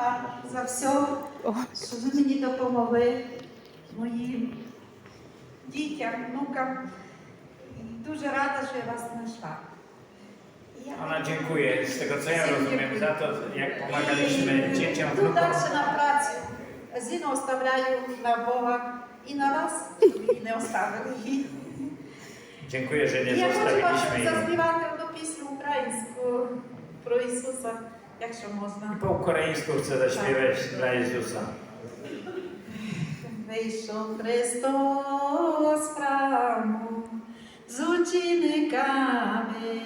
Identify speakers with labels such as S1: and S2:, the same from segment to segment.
S1: вам за все, що ви мені допомогли, моїм дітям, внукам. Дуже рада, що я вас знайшла. I ja-
S2: Ona dziękuję z tego co ja rozumiem za to, jak pomagaliśmy
S1: І
S2: dzieciom,
S1: Тут
S2: wnukom.
S1: далі на працю. Зіну оставляю на Бога і на вас, щоб її не оставили.
S2: Dziękuję, że nie
S1: Я хочу вам заспівати одну пісню українську про Ісуса, якщо можна.
S2: Po ukraińsku chcę zaśpiewać dla Jezusa.
S1: Вийшов Христос храму з учениками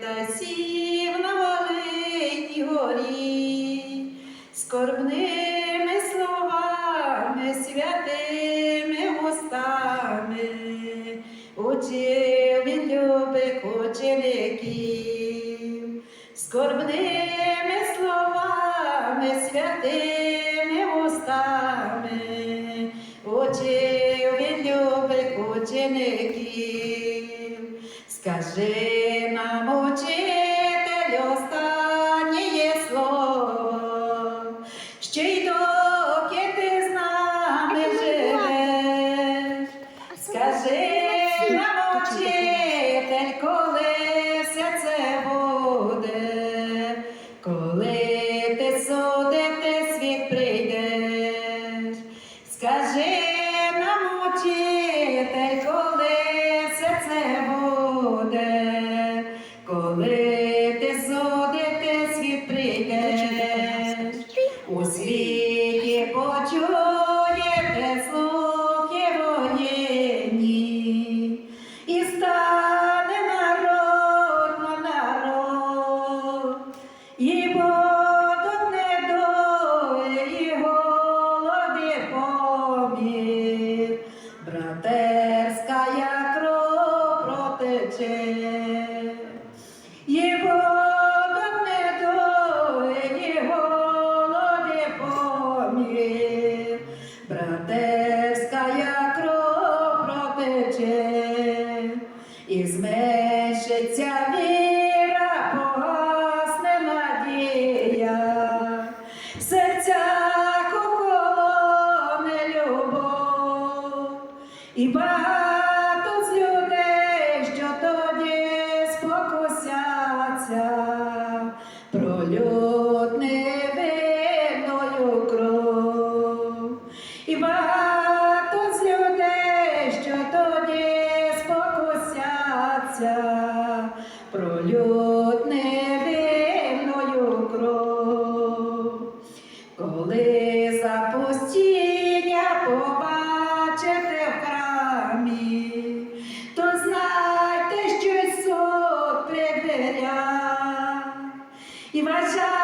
S1: та сів на великій горі, скорбними словами, святими устами, учив він любих учеників, скорбними словами, святими устами, учив світі почуєте слухи Братерська кров протече, і зменшиться віра, погасне надія, в серцях любов, і багато з людей, що тоді спокусяться, пролють невинною Коли запустіння побачите в храмі, то знайте, що Ісус при дверях. І вважайте,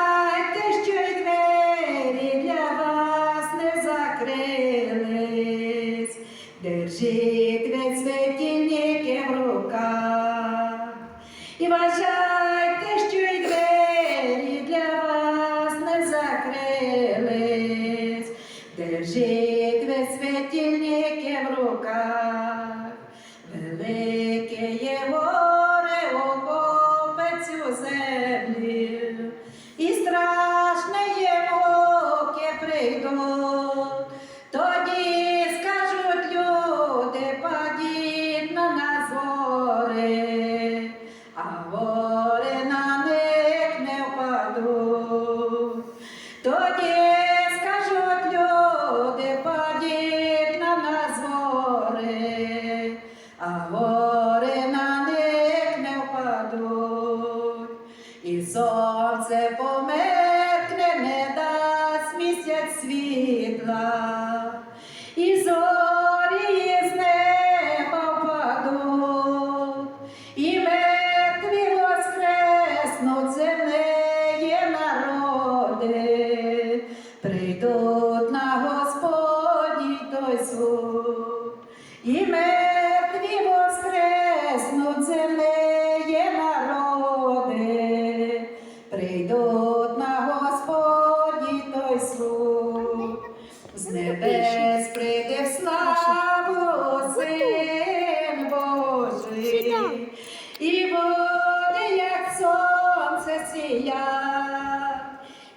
S1: Держіть весь світильники в руках. Світла, З небес прийде славу Син Божий, і буде, як сонце сіять,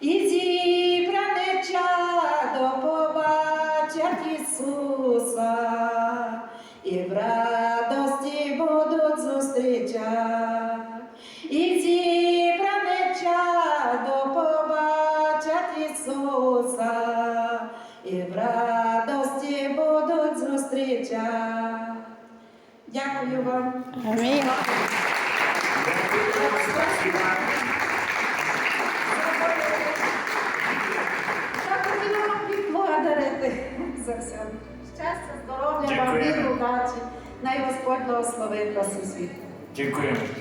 S1: і зібране чадо побачать Ісуса, і в радості будуть зустрічати. Зустрічати. Дякую вам.
S3: Амінь.
S1: За все. Щастя, здоров'я, вам удачі. Най Господь благословить вас у світі.
S2: Dziękujemy.